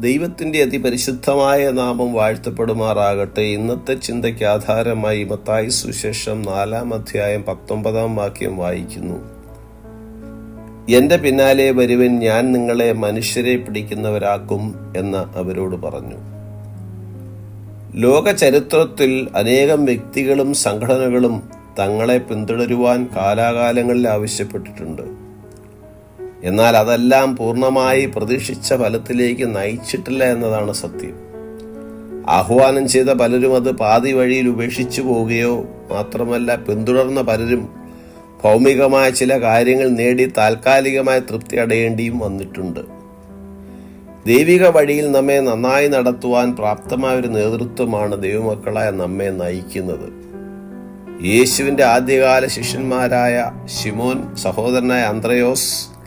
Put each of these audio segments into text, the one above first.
ദൈവത്തിന്റെ അതിപരിശുദ്ധമായ നാമം വാഴ്ത്തപ്പെടുമാറാകട്ടെ. ഇന്നത്തെ ചിന്തയ്ക്ക് ആധാരമായി മത്തായി സുശേഷം നാലാം അധ്യായം പത്തൊമ്പതാം വാക്യം വായിക്കുന്നു. എന്റെ പിന്നാലെ വരുവൻ ഞാൻ നിങ്ങളെ മനുഷ്യരെ പിടിക്കുന്നവരാക്കും എന്ന് അവരോട് പറഞ്ഞു. ലോക ചരിത്രത്തിൽ അനേകം വ്യക്തികളും സംഘടനകളും തങ്ങളെ പിന്തുടരുവാൻ കാലാകാലങ്ങളിൽ ആവശ്യപ്പെട്ടിട്ടുണ്ട്. എന്നാൽ അതെല്ലാം പൂർണമായി പ്രതീക്ഷിച്ച ഫലത്തിലേക്ക് നയിച്ചിട്ടില്ല എന്നതാണ് സത്യം. ആഹ്വാനം ചെയ്ത പലരും അത് പാതി വഴിയിൽ ഉപേക്ഷിച്ചു പോവുകയോ മാത്രമല്ല പിന്തുടർന്ന പലരും ഭൗമികമായ ചില കാര്യങ്ങൾ നേടി താൽക്കാലികമായ തൃപ്തി അടയേണ്ടിയും വന്നിട്ടുണ്ട്. ദൈവിക വഴിയിൽ നമ്മെ നന്നായി നടത്തുവാൻ പ്രാപ്തമായ ഒരു നേതൃത്വമാണ് ദൈവമക്കളായ നമ്മെ നയിക്കുന്നത്. യേശുവിന്റെ ആദ്യകാല ശിഷ്യന്മാരായ ഷിമോൻ സഹോദരനായ അന്ത്രയോസ്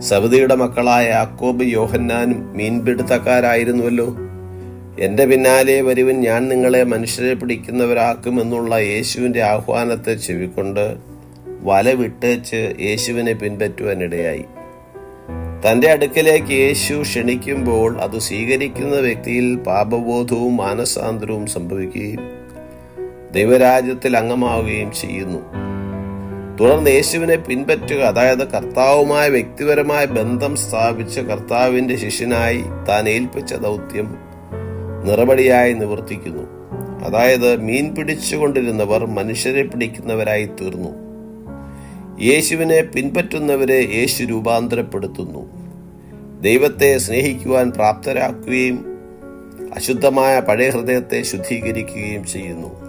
സബദിയുടെ മക്കളായ യാക്കോബ് യോഹന്നാനും മീൻപിടുത്തക്കാരായിരുന്നുവല്ലോ. എന്റെ പിന്നാലെ വരുവൻ ഞാൻ നിങ്ങളെ മനുഷ്യരെ പിടിക്കുന്നവരാക്കുമെന്നുള്ള യേശുവിന്റെ ആഹ്വാനത്തെ ചെവിക്കൊണ്ട് വല വിട്ടേച്ച് യേശുവിനെ പിൻപറ്റുവാനിടയായി. തന്റെ അടുക്കലേക്ക് യേശു ക്ഷണിക്കുമ്പോൾ അത് സ്വീകരിക്കുന്ന വ്യക്തിയിൽ പാപബോധവും മാനസാന്തരവും സംഭവിക്കുകയും ദൈവരാജ്യത്തിൽ അംഗമാവുകയും ചെയ്യുന്നു. തുടർന്ന് യേശുവിനെ പിൻപറ്റുക. അതായത് കർത്താവുമായ വ്യക്തിപരമായ ബന്ധം സ്ഥാപിച്ച കർത്താവിന്റെ ശിഷ്യനായി താൻ ഏൽപ്പിച്ച ദൗത്യം നിറപടിയായി നിവർത്തിക്കുന്നു. അതായത് മീൻ പിടിച്ചുകൊണ്ടിരുന്നവർ മനുഷ്യരെ പിടിക്കുന്നവരായി തീർന്നു. യേശുവിനെ പിൻപറ്റുന്നവരെ യേശു രൂപാന്തരപ്പെടുത്തുന്നു. ദൈവത്തെ സ്നേഹിക്കുവാൻ പ്രാപ്തരാക്കുകയും അശുദ്ധമായ പഴയ ഹൃദയത്തെ ശുദ്ധീകരിക്കുകയും ചെയ്യുന്നു.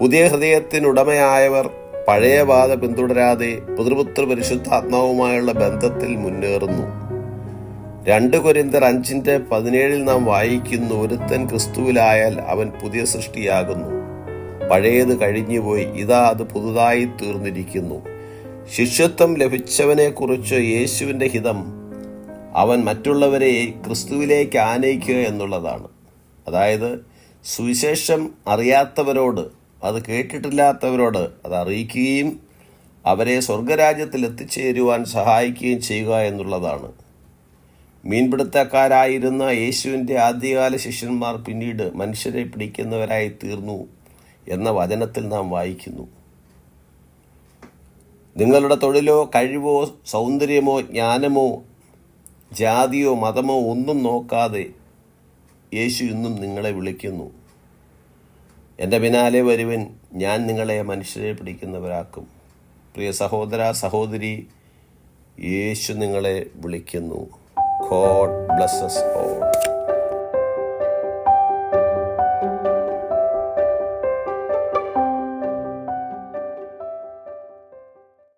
പുതിയ ഹൃദയത്തിനുടമയായവർ പഴയ വാദ പിന്തുടരാതെ പുതൃപുത്ര പരിശുദ്ധാത്മാവുമായുള്ള ബന്ധത്തിൽ മുന്നേറുന്നു. രണ്ട് കൊരിന്തർ അഞ്ചിന്റെ പതിനേഴിൽ നാം വായിക്കുന്നു ഒരുത്തൻ ക്രിസ്തുവിലായാൽ അവൻ പുതിയ സൃഷ്ടിയാകുന്നു. പഴയത് കഴിഞ്ഞുപോയി ഇതാ അത് പുതുതായി തീർന്നിരിക്കുന്നു. ശിഷ്യത്വം ലഭിച്ചവനെ കുറിച്ച് യേശുവിന്റെ ഹിതം അവൻ മറ്റുള്ളവരെ ക്രിസ്തുവിലേക്ക് ആനയിക്കുക എന്നുള്ളതാണ്. അതായത് സുവിശേഷം അറിയാത്തവരോട് അത് കേട്ടിട്ടില്ലാത്തവരോട് അത് അറിയിക്കുകയും അവരെ സ്വർഗരാജ്യത്തിൽ എത്തിച്ചേരുവാൻ സഹായിക്കുകയും ചെയ്യുക എന്നുള്ളതാണ്. മീൻപിടുത്തക്കാരായിരുന്ന യേശുവിന്റെ ആദ്യകാല ശിഷ്യന്മാർ പിന്നീട് മനുഷ്യരെ പിടിക്കുന്നവരായി തീർന്നു എന്ന വചനത്തിൽ നാം വായിക്കുന്നു. നിങ്ങളുടെ തൊഴിലോ കഴിവോ സൗന്ദര്യമോ ജ്ഞാനമോ ജാതിയോ മതമോ ഒന്നും നോക്കാതെ യേശു ഇന്നും നിങ്ങളെ വിളിക്കുന്നു. എന്റെ പിന്നാലെ വരുവിൻ. ഞാൻ നിങ്ങളെ മനുഷ്യരെ പിടിക്കുന്നവരാക്കും. പ്രിയ സഹോദര സഹോദരി യേശു നിങ്ങളെ വിളിക്കുന്നു. God blesses all